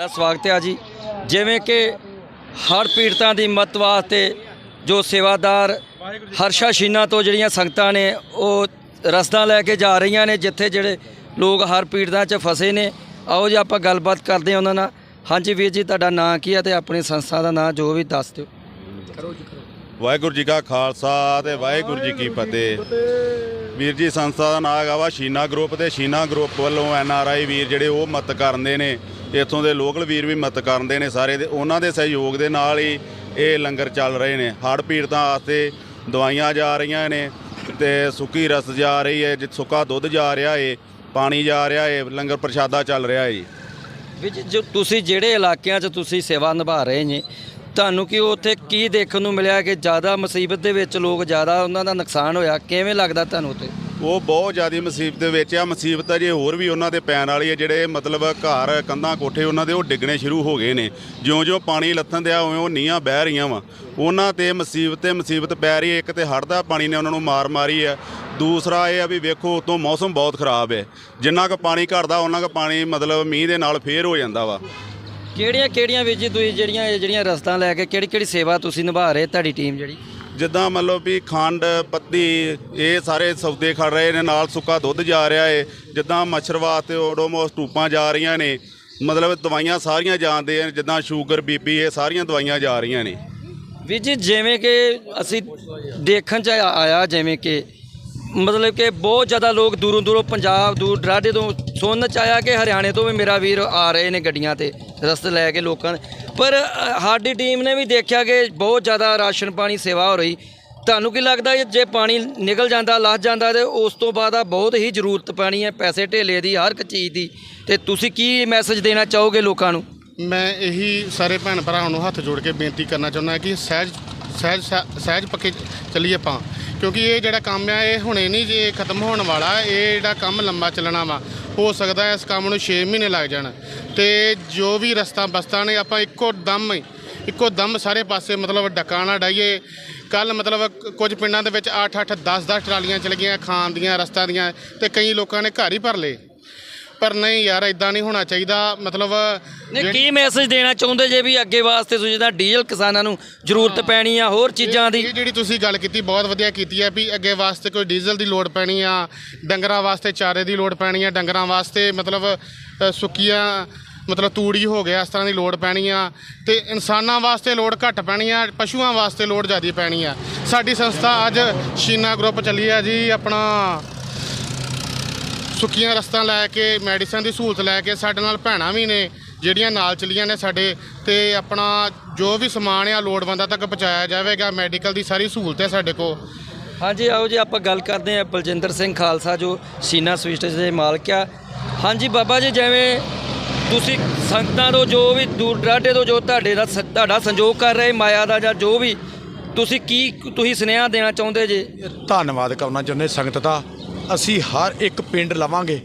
ਦਾ ਸਵਾਗਤ ਹੈ ਜੀ। ਜਿਵੇਂ ਕਿ ਹੜ੍ਹ ਪੀੜਤਾਂ ਦੀ ਮਦਦ ਵਾਸਤੇ ਜੋ ਸੇਵਾਦਾਰ ਹਰਸ਼ਾ ਸ਼ੀਨਾ ਤੋਂ ਜਿਹੜੀਆਂ ਸੰਗਤਾਂ ਨੇ ਉਹ ਰਸਦਾਂ ਲੈ ਕੇ ਜਾ ਰਹੀਆਂ ਨੇ ਜਿੱਥੇ ਜਿਹੜੇ ਲੋਕ ਹੜ੍ਹ ਪੀੜਤਾਂ 'ਚ ਫਸੇ ਨੇ। ਆਓ ਜੀ ਆਪਾਂ ਗੱਲਬਾਤ ਕਰਦੇ ਹਾਂ ਉਹਨਾਂ ਨਾਲ। ਹਾਂਜੀ ਵੀਰ ਜੀ ਤੁਹਾਡਾ ਨਾਂ ਕੀ ਹੈ ਤੇ ਆਪਣੀ ਸੰਸਥਾ ਦਾ ਨਾਂ ਜੋ ਵੀ ਦੱਸ ਦਿਓ। ਵਾਹਿਗੁਰੂ ਜੀ ਕਾ ਖਾਲਸਾ ਤੇ ਵਾਹਿਗੁਰੂ ਜੀ ਕੀ ਫਤਿਹ। ਵੀਰ ਜੀ ਸੰਸਥਾ ਦਾ ਨਾਮ ਹੈਗਾ ਵਾ ਸ਼ੀਨਾ ਗਰੁੱਪ ਤੇ ਸ਼ੀਨਾ ਗਰੁੱਪ ਵੱਲੋਂ ਐਨ ਆਰ ਆਈ ਵੀਰ ਜਿਹੜੇ ਉਹ ਮਤ ਕਰਦੇ ਨੇ। ਇੱਥੋਂ ਦੇ ਲੋਕਲ ਵੀਰ ਵੀ ਮਤ ਕਰਦੇ ਨੇ ਸਾਰੇ ਦੇ, ਉਹਨਾਂ ਦੇ ਸਹਿਯੋਗ ਦੇ ਨਾਲ ਹੀ ਇਹ ਲੰਗਰ ਚੱਲ ਰਹੇ ਨੇ। ਹੜ੍ਹ ਪੀੜਤਾਂ ਵਾਸਤੇ ਦਵਾਈਆਂ ਜਾ ਰਹੀਆਂ ਨੇ ਤੇ ਸੁੱਕੀ ਰਸ ਜਾ ਰਹੀ ਹੈ ਜਿ ਸੁੱਕਾ ਦੁੱਧ ਜਾ ਰਿਹਾ ਏ, ਪਾਣੀ ਜਾ ਰਿਹਾ ਏ, ਲੰਗਰ ਪ੍ਰਸ਼ਾਦਾ ਚੱਲ ਰਿਹਾ ਏ ਜੀ। ਵੀ ਜੀ, ਜੋ ਤੁਸੀਂ ਜਿਹੜੇ ਇਲਾਕਿਆਂ 'ਚ ਤੁਸੀਂ ਸੇਵਾ ਨਿਭਾ ਰਹੇ ਨੇ, ਤੁਹਾਨੂੰ ਕੀ ਉੱਥੇ ਕੀ ਦੇਖਣ ਨੂੰ ਮਿਲਿਆ ਕਿ ਜ਼ਿਆਦਾ ਮੁਸੀਬਤ ਦੇ ਵਿੱਚ ਲੋਕ ਜ਼ਿਆਦਾ ਉਹਨਾਂ ਦਾ ਨੁਕਸਾਨ ਹੋਇਆ? ਕਿਵੇਂ ਲੱਗਦਾ ਤੁਹਾਨੂੰ ਉੱਥੇ? ਉਹ ਬਹੁਤ ਜ਼ਿਆਦਾ ਮੁਸੀਬਤ ਦੇ ਵਿੱਚ ਆ। ਮੁਸੀਬਤ ਜੇ ਹੋਰ ਵੀ ਉਹਨਾਂ ਤੇ ਪੈਣ ਵਾਲੀ ਹੈ ਜਿਹੜੇ ਮਤਲਬ ਘਰ ਕੰਧਾਂ ਕੋਠੇ ਉਹਨਾਂ ਦੇ ਉਹ ਡਿੱਗਣੇ ਸ਼ੁਰੂ ਹੋ ਗਏ ਨੇ। ਜਿਉਂ-ਜਿਉਂ ਪਾਣੀ ਲੱਥਣ ਦਿਆ, ਉਵੇਂ ਉਹ ਨੀਹਾਂ ਬਹਿ ਰਹੀਆਂ ਵਾ। ਉਹਨਾਂ ਤੇ ਮੁਸੀਬਤ ਤੇ ਮੁਸੀਬਤ ਪੈ ਰਹੀ ਹੈ। ਇੱਕ ਤੇ ਹੜ੍ਹ ਦਾ ਪਾਣੀ ਨੇ ਉਹਨਾਂ ਨੂੰ ਮਾਰ ਮਾਰੀ ਹੈ। ਦੂਸਰਾ ਇਹ ਆ ਵੀ ਵੇਖੋ, ਉਤੋਂ ਮੌਸਮ ਬਹੁਤ ਖਰਾਬ ਹੈ। ਜਿੰਨਾ ਕੁ ਪਾਣੀ ਘਟਦਾ, ਉਹਨਾਂ ਕੁ ਪਾਣੀ ਮਤਲਬ ਮੀਂਹ ਦੇ ਨਾਲ ਫੇਰ ਹੋ ਜਾਂਦਾ ਵਾ। ਕਿਹੜੀਆਂ ਕਿਹੜੀਆਂ ਵੀਰ ਜੀ ਤੁਸੀਂ ਜਿਹੜੀਆਂ ਜਿਹੜੀਆਂ ਰਸਤਾ ਲੈ ਕੇ ਕਿਹੜੀ ਕਿਹੜੀ ਸੇਵਾ ਤੁਸੀਂ ਨਿਭਾ ਰਹੇ, ਤੁਹਾਡੀ ਟੀਮ ਜਿਹੜੀ? ਜਿੱਦਾਂ ਮੰਨ ਲਓ ਵੀ ਖੰਡ, ਪੱਤੀ, ਇਹ ਸਾਰੇ ਸੌਦੇ ਖੜ ਰਹੇ ਨੇ, ਨਾਲ ਸੁੱਕਾ ਦੁੱਧ ਜਾ ਰਿਹਾ ਏ, ਜਿੱਦਾਂ ਮੱਛਰ ਵਾਸਤੇ ਓਡੋਮੋਸ ਟੂਪਾਂ ਜਾ ਰਹੀਆਂ ਨੇ, ਮਤਲਬ ਦਵਾਈਆਂ ਸਾਰੀਆਂ ਜਾਂਦੇ ਨੇ ਜਿੱਦਾਂ ਸ਼ੂਗਰ, ਬੀਪੀ, ਇਹ ਸਾਰੀਆਂ ਦਵਾਈਆਂ ਜਾ ਰਹੀਆਂ ਨੇ। ਵੀਰ ਜੀ, ਜਿਵੇਂ ਕਿ ਅਸੀਂ ਦੇਖਣ ਚ ਆਇਆ, ਜਿਵੇਂ ਕਿ ਮਤਲਬ ਕਿ ਬਹੁਤ ਜ਼ਿਆਦਾ ਲੋਕ ਦੂਰੋਂ ਦੂਰੋਂ ਪੰਜਾਬ ਦੂਰ ਦਰਾਡੇ ਤੋਂ ਸੁਣਨ ਚ ਆਇਆ ਕਿ ਹਰਿਆਣੇ ਤੋਂ ਵੀ ਮੇਰਾ ਵੀਰ ਆ ਰਹੇ ਨੇ ਗੱਡੀਆਂ ਤੇ, ਰਸਤੇ ਲੈ ਕੇ ਲੋਕਾਂ ਪਰ ਸਾਡੀ ਟੀਮ ਨੇ ਵੀ ਦੇਖਿਆ ਕਿ ਬਹੁਤ ਜ਼ਿਆਦਾ ਰਾਸ਼ਨ ਪਾਣੀ ਸੇਵਾ ਹੋ ਰਹੀ। ਤੁਹਾਨੂੰ ਕੀ ਲੱਗਦਾ ਜੇ ਪਾਣੀ ਨਿਕਲ ਜਾਂਦਾ, ਲੱਥ ਜਾਂਦਾ ਤੇ ਉਸ ਤੋਂ ਬਾਅਦ ਆ ਬਹੁਤ ਹੀ ਜ਼ਰੂਰਤ ਪੈਣੀ ਹੈ ਪੈਸੇ ਢੇਲੇ ਦੀ, ਹਰ ਇੱਕ ਚੀਜ਼ ਦੀ। ਤੇ ਤੁਸੀਂ ਕੀ ਮੈਸੇਜ ਦੇਣਾ ਚਾਹੋਗੇ ਲੋਕਾਂ ਨੂੰ? ਮੈਂ ਇਹੀ ਸਾਰੇ ਭੈਣ ਭਰਾਵਾਂ ਨੂੰ ਹੱਥ ਜੋੜ ਕੇ ਬੇਨਤੀ ਕਰਨਾ ਚਾਹੁੰਦਾ ਕਿ ਸਹਿਜ ਸਹਿਜ ਸਹਿਜ ਪੱਕੇ ਚੱਲੀਏ ਆਪਾਂ। ਕਿਉਂਕਿ ਇਹ ਜਿਹੜਾ ਕੰਮ ਆ, ਇਹ ਹੁਣੇ ਨਹੀਂ ਜੇ ਖਤਮ ਹੋਣ ਵਾਲਾ, ਇਹ ਜਿਹੜਾ ਕੰਮ ਲੰਮਾ ਚੱਲਣਾ ਵਾ ਹੋ ਸਕਦਾ ਹੈ ਇਸ ਕੰਮ ਨੂੰ 6 ਮਹੀਨੇ ਲੱਗ ਜਾਣ। ਤੇ ਜੋ ਵੀ ਰਸਤਾ ਬਸਤਾ ਨੇ, ਆਪਾਂ ਇੱਕੋ ਦਮ ਇੱਕੋ ਦਮ ਸਾਰੇ ਪਾਸੇ ਮਤਲਬ ਡੱਕਾ ਡਾਈਏ ਕੱਲ ਮਤਲਬ ਕੁਝ ਪਿੰਡਾਂ ਦੇ ਵਿੱਚ 8 8 10 10 ਟਰਾਲੀਆਂ ਚਲ ਗਈਆਂ ਖਾਣ ਦੀਆਂ, ਰਸਤਾ ਦੀਆਂ, ਤੇ ਕਈ ਲੋਕਾਂ ਨੇ ਘਰ ਹੀ ਭਰ ਲਏ। ਪਰ ਨਹੀਂ ਯਾਰ ਇਦਾਂ ਨਹੀਂ ਹੋਣਾ ਚਾਹੀਦਾ। ਮਤਲਬ ਨੇ ਕੀ ਮੈਸੇਜ ਦੇਣਾ ਚਾਹੁੰਦੇ ਜੇ ਵੀ ਅੱਗੇ ਵਾਸਤੇ ਤੁਸੀਂ ਜਿੱਦਾਂ ਡੀਜ਼ਲ ਕਿਸਾਨਾਂ ਨੂੰ ਜ਼ਰੂਰਤ ਪੈਣੀ ਆ ਹੋਰ ਚੀਜ਼ਾਂ ਦੀ? ਇਹ ਜਿਹੜੀ ਤੁਸੀਂ ਗੱਲ ਕੀਤੀ ਬਹੁਤ ਵਧੀਆ ਕੀਤੀ ਹੈ ਵੀ ਅੱਗੇ ਵਾਸਤੇ ਕੋਈ ਡੀਜ਼ਲ ਦੀ ਲੋੜ ਪੈਣੀ ਆ ਡੰਗਰਾਂ ਵਾਸਤੇ ਚਾਰੇ ਦੀ ਲੋੜ ਪੈਣੀ ਆ ਡੰਗਰਾਂ ਵਾਸਤੇ ਮਤਲਬ ਅ, ਸੁੱਕੀਆਂ ਮਤਲਬ ਤੂੜੀ ਹੋ ਗਿਆ ਇਸ ਤਰ੍ਹਾਂ ਦੀ ਲੋੜ ਪੈਣੀ ਆ। ਤੇ ਇਨਸਾਨਾਂ ਵਾਸਤੇ ਲੋੜ ਘੱਟ ਪੈਣੀ ਆ ਪਸ਼ੂਆਂ ਵਾਸਤੇ ਲੋੜ ਜ਼ਿਆਦਾ ਪੈਣੀ ਆ। ਸਾਡੀ ਸੰਸਥਾ ਅੱਜ ਸ਼ੀਨਾ ਗਰੁੱਪ ਚੱਲੀ ਆ ਜੀ ਆਪਣਾ ਸੁੱਕੀਆਂ ਰਸਤਾਂ ਲੈ ਕੇ ਮੈਡੀਸਨ ਦੀ ਸਹੂਲਤ ਲੈ ਕੇ ਸਾਡੇ ਨਾਲ ਭੈਣਾਂ ਵੀ ਨੇ ਜਿਹੜੀਆਂ ਨਾਲ ਚੱਲੀਆਂ ਨੇ ਸਾਡੇ ਤੇ ਆਪਣਾ ਜੋ ਵੀ ਸਮਾਨ ਆ ਲੋੜਵੰਦਾਂ ਤੱਕ ਪਹੁੰਚਾਇਆ ਜਾਵੇਗਾ ਮੈਡੀਕਲ ਦੀ ਸਾਰੀ ਸਹੂਲਤ ਹੈ ਸਾਡੇ ਕੋਲ। ਹਾਂਜੀ ਆਓ ਜੀ ਆਪਾਂ ਗੱਲ ਕਰਦੇ ਹਾਂ ਬਲਜਿੰਦਰ ਸਿੰਘ ਖਾਲਸਾ ਜੋ ਸੀਨਾ ਸਵੀਸਟੇਜ ਦੇ ਮਾਲਕ ਆ। ਹਾਂਜੀ ਬਾਬਾ ਜੀ ਜਿਵੇਂ ਤੁਸੀਂ ਸੰਗਤਾਂ ਤੋਂ ਜੋ ਵੀ ਦੂਰ ਦਰਾਡੇ ਤੋਂ ਜੋ ਤੁਹਾਡੇ ਦਾ ਸ- ਤੁਹਾਡਾ ਸੰਯੋਗ ਕਰ ਰਹੇ ਮਾਇਆ ਦਾ ਜਾਂ ਜੋ ਵੀ ਤੁਸੀਂ ਕੀ ਤੁਸੀਂ ਸੁਨੇਹਾ ਦੇਣਾ ਚਾਹੁੰਦੇ ਜੇ? ਧੰਨਵਾਦ ਕਰਨਾ ਚਾਹੁੰਦੇ ਸੰਗਤ ਦਾ। ਅਸੀਂ ਹਰ ਇੱਕ ਪਿੰਡ ਲਵਾਂਗੇ।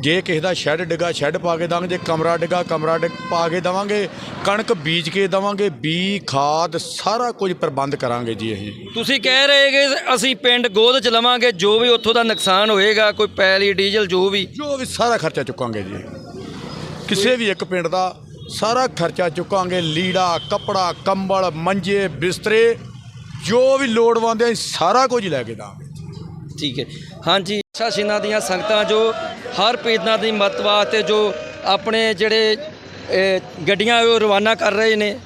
ਜੇ ਕਿਸੇ ਦਾ ਸ਼ੈੱਡ ਡਿੱਗਾ ਸ਼ੈੱਡ ਪਾ ਕੇ ਦਾਂਗੇ ਜੇ ਕਮਰਾ ਡਿੱਗਾ ਕਮਰਾ ਡਿੱਗ ਪਾ ਕੇ ਦਵਾਂਗੇ ਕਣਕ ਬੀਜ ਕੇ ਦਵਾਂਗੇ ਬੀ ਖਾਦ ਸਾਰਾ ਕੁਝ ਪ੍ਰਬੰਧ ਕਰਾਂਗੇ ਜੀ ਅਸੀਂ। ਤੁਸੀਂ ਕਹਿ ਰਹੇ ਕਿ ਅਸੀਂ ਪਿੰਡ ਗੋਦ ਚ ਲਵਾਂਗੇ ਜੋ ਵੀ ਉੱਥੋਂ ਦਾ ਨੁਕਸਾਨ ਹੋਏਗਾ ਕੋਈ ਪੈਲੀ ਡੀਜ਼ਲ ਜੋ ਵੀ। ਜੋ ਵੀ ਸਾਰਾ ਖਰਚਾ ਚੁੱਕਾਂਗੇ ਜੀ। ਕਿਸੇ ਵੀ ਇੱਕ ਪਿੰਡ ਦਾ ਸਾਰਾ ਖਰਚਾ ਚੁੱਕਾਂਗੇ ਲੀੜਾ ਕੱਪੜਾ ਕੰਬਲ ਮੰਜੇ ਬਿਸਤਰੇ ਜੋ ਵੀ ਲੋੜਵੰਦ ਹੈ ਸਾਰਾ ਕੁਝ ਲੈ ਕੇ ਦਾਂਗੇ। ਠੀਕ ਹੈ। ਹਾਂਜੀ ਸ਼ਾਸ਼ਿਨਾ ਦੀਆਂ ਸੰਗਤਾਂ ਜੋ ਹਰ ਪੀੜਤਾਂ ਦੀ ਮਦਦ ਵਾਸਤੇ ਜੋ ਆਪਣੇ ਜਿਹੜੇ ਗੱਡੀਆਂ ਉਹ ਰਵਾਨਾ ਕਰ ਰਹੇ ਨੇ।